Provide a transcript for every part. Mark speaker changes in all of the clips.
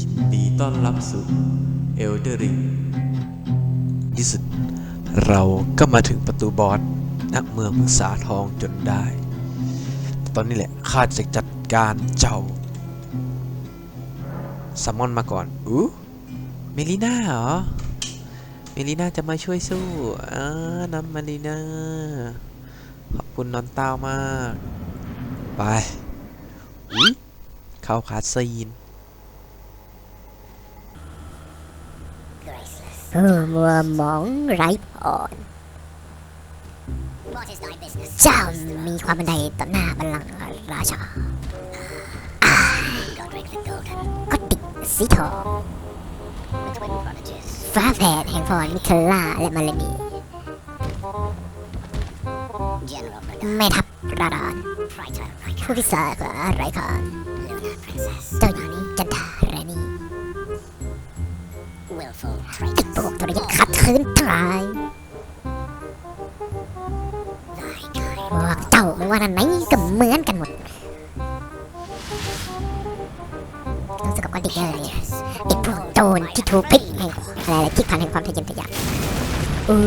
Speaker 1: ยินดีต้อนรับสู่เอลเดอริงที่สุด เราก็มาถึงประตูบอสณเมืองพึกษาทองจนได้ ตอนนี้แหละข้าจะจัดการเจ้าซัมมอนมาก่อน อู้เมลิน่าเหรอ เมลิน่าจะมาช่วยสู้อ่าน้ำเมลิน่า ขอบคุณนอนเต้ามาก ไป อุ้ยเข้าคาซีน
Speaker 2: Graceless.
Speaker 3: เออ มัวหมองไร้พร
Speaker 2: What is thy business?
Speaker 3: เจ้ามีความบันไดต่อหน้าบัลลังก์ราชา
Speaker 2: Godric the Golden.
Speaker 3: ก็ติกสีทอง
Speaker 2: The twin prodigies.
Speaker 3: ฟ้าแผดแห่งพรมิคลาและมาเลนี
Speaker 2: General Radar.
Speaker 3: แม่ทัพราดาน
Speaker 2: Praetor
Speaker 3: ผู้
Speaker 2: Rykar.
Speaker 3: พิศาจไรคาน
Speaker 2: Luna Princess.
Speaker 3: เจ้าหญิง
Speaker 2: traitors.
Speaker 3: วกทรยศขัดขืนทั้งหลาย
Speaker 2: Thy kind.
Speaker 3: พวกเจ้าไม่ว่าอันไหนก็เหมือนกันหมดรู้สึกกับว่าเด็กเออเนี่ย
Speaker 2: Yes.
Speaker 3: ไอ้พวกโจรที่ถูกพิษแห่งอะไรๆที่พันแห่งความทะเยอทะยานอู้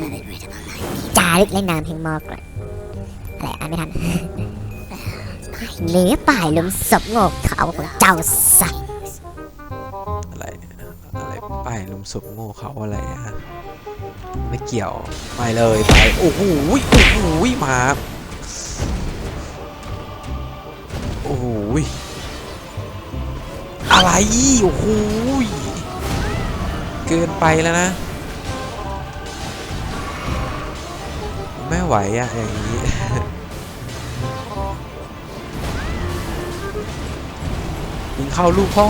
Speaker 2: Have it written on thy keep.
Speaker 3: จารึกในนามแห่งมอกรดอะไรอ่านไม่ทันเหลือป่ายหลุมศพโงกเขาของเจ้าสัตว์
Speaker 1: ลมศพโง่เขาอะไรอะฮะไม่เกี่ยวไปเลยไปโอ้โหโอ้โหมาโอ้โหอะไรโอ้โหเกินไปแล้วนะ ไม่ไหวอะอย่างนี้ยิงเข้าลูกพ่อ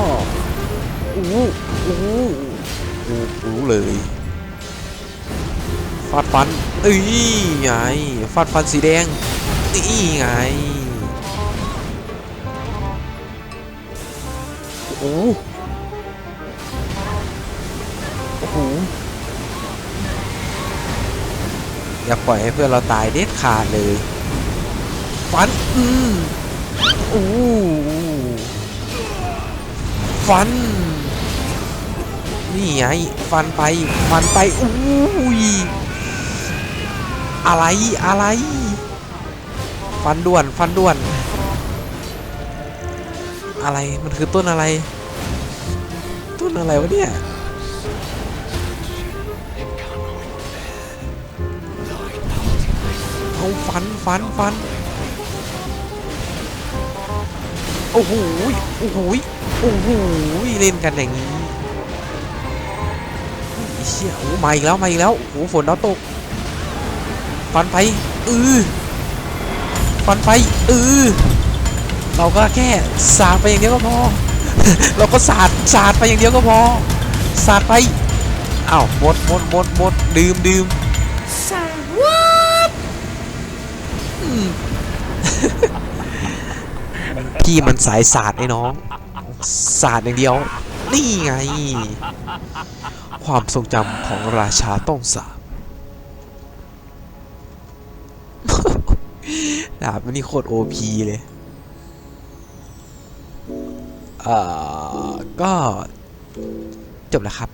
Speaker 1: อู้อู้ อู้รู้เลยฟาดฟันเอ้ยไงฟาดฟันสีแดงนี่ไงโอ้โหโอ้โหอย่าปล่อยให้เพื่อนเราตายเด็ดขาดเลยฟันอืมโอ้ฟัน นี่ไงฟันไปฟันไปอุ้ยอะไรอะไร ฟันด่วนฟันด่วน อะไรมันคือต้นอะไร ต้นอะไรวะเนี่ยเอาฟันฟันฟันโอ้โหโอ้โหโอ้โหเล่นกันอย่างนี้ เชี่ยโอ้มาอีกแล้วมาอีกแล้วโอ้ฝนดาวตกฟันไปเออฟันไปเออเราก็แค่สาดไปอย่างเดียวก็พอ เราก็สาดสาดไปอย่างเดียวก็พอสาดไปอ้าวหมดหมดหมดหมดดื่มดื่มสาดวัดพี่มันสายสาดไอ้น้อง สาดอย่างเดียว นี่ไง ความทรงจำของราชาต้องสาบดาบมันนี่โคตรโอพีเลยเอ่อก็จบแล้วครับ